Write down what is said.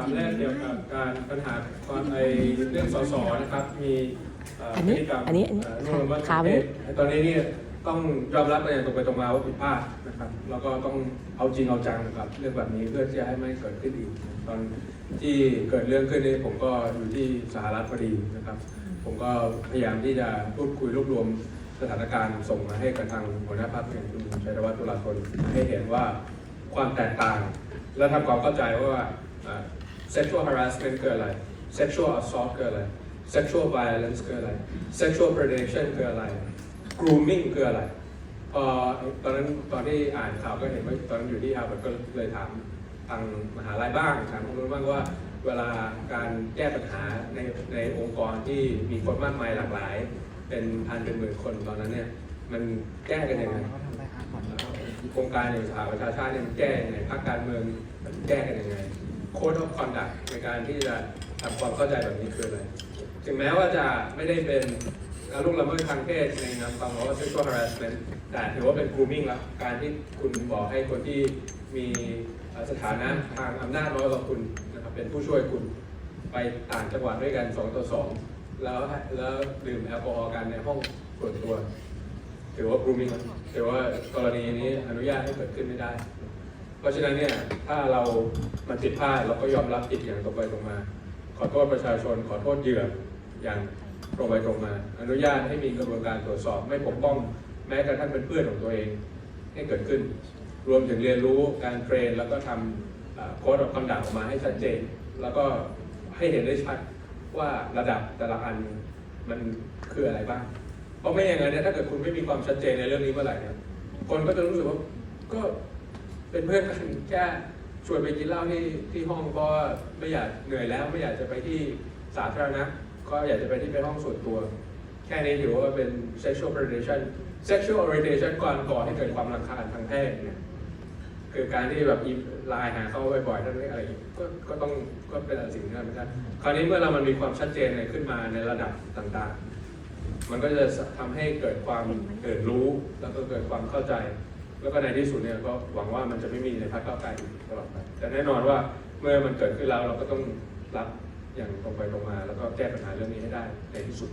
ำถามแรกเกี่ยวกับการปัญหาความในเรื่องสสนะครับ มีเอันนี้พฤติกรรมอันนี้อันนี้เร่วมกันขาทางไว้เพศตอนนี้เนี่ยต้องยอมรับกันอย่างตรงไปตรงมาว่าผิดพลาดนะครับ แล้วก็ต้องเอาจริงเอาจังกับเรื่องแบบนี้เพื่อที่จะให้ไม่เกิดขึ้นอีก ตอนที่เกิดเรื่องขึ้นนี้ผมก็อยู่ที่สหรัฐพอดีนะครับ ผมก็พยายามที่จะพูดคุยรวบรวมสถานการณ์ส่งมาให้กับทางหัวหน้าพรรคอย่างคุณชัยธวัฒน์ตุลาธนให้เห็นว่าความแตกต่าง และทำความเข้าใจว่าอ่า sexual harassment คืออะไร sexual assault คืออะไร sexual violence คืออะไร sexual predation คืออะไร grooming คืออะไรพอตอนนั้นตอนที่อ่านข่าวก็เห็นว่าตอนนั้นอยู่ที่ฮาร์วาร์ดก็เลยถามทางมหาลัยบ้างถามคนนู้นบ้างว่าเวลาการแก้ปัญหาในในองค์กรที่มีคนมากมายหลากหลาย เป็นพันเป็นหมื่นคนตอนนั้นเนี่ยมันแก้กันยังไงโครงการอย่างสหประชาชาติเนี่ยมันแก้ยังไงภาคการเมืองมันแก้กันยังไง โค้ดออฟคอนดักในการที่จะทำความเข้าใจแบบนี้คืออะไร ถึงแม้ว่าจะไม่ได้เป็นการลุกละเมิดทางเพศในนามความว่า sexual harassment แต่ถือว่าเป็น grooming แล้วการที่คุณบอกให้คนที่มีสถานะทางอำนาจน้อยกว่าคุณนะครับเป็นผู้ช่วยคุณไปต่างจังหวัดด้วยกัน 2 ต่อ 2 แล้วแล้วดื่มแอลกอฮอล์กันในห้องส่วนตัว ถือว่า grooming ล้วถือว่ากรณีนี้อนุญาตให้เกิดขึ้นไม่ได้ เพราะฉะนั้นเนี่ยถ้าเรามันผิดพลาดเราก็ยอมรับผิดอย่างตรงไปตรงมา ขอโทษประชาชน ขอโทษเหยื่ออย่างตรงไปตรงมา อนุญาตให้มีกระบวนการตรวจสอบไม่ปกป้อง แม้กระทั่งเป็นเพื่อนของตัวเองให้เกิดขึ้น รวมถึงเรียนรู้การเทรน แล้วก็ทำโค้ดออกคำด่าออกมาให้ชัดเจน แล้วก็ให้เห็นได้ชัดว่าระดับแต่ละอันมันคืออะไรบ้าง เพราะไม่อย่างนั้นเนี่ยถ้าเกิดคุณไม่มีความชัดเจนในเรื่องนี้เมื่อไหร่เนี่ยคนก็จะรู้สึกว่าก็ เป็นเพื่อนกันแค่ชวนไปกินเหล้าที่ที่ห้องเพราะว่าไม่อยากเหนื่อยแล้วไม่อยากจะไปที่สาธารณะก็อยากจะไปที่ไปห้องส่วนตัว แค่นี้ถือว่าเป็น sexual predation sexual orientation ก่อนก่อให้เกิดความรำคาญทางเพศเนี่ยคือการที่แบบอีไลน์หาเขาบ่อยๆนั่นนี่อะไรก็ก็ต้องก็เป็นสิ่งที่ทำไม่ได้คราวนี้เมื่อเรามันมีความชัดเจนขึ้นมาในระดับต่างๆ มันก็จะทำให้เกิดความตื่นรู้แล้วก็เกิดความเข้าใจ แล้วก็ในที่สุดเนี่ยก็หวังว่ามันจะไม่มีในพรรคก้าวไกลตลอดไปแต่แน่นอนว่าเมื่อมันเกิดขึ้นแล้วเราก็ต้องรับอย่างตรงไปตรงมา แล้วก็แก้ปัญหาเรื่องนี้ให้ได้ในที่สุด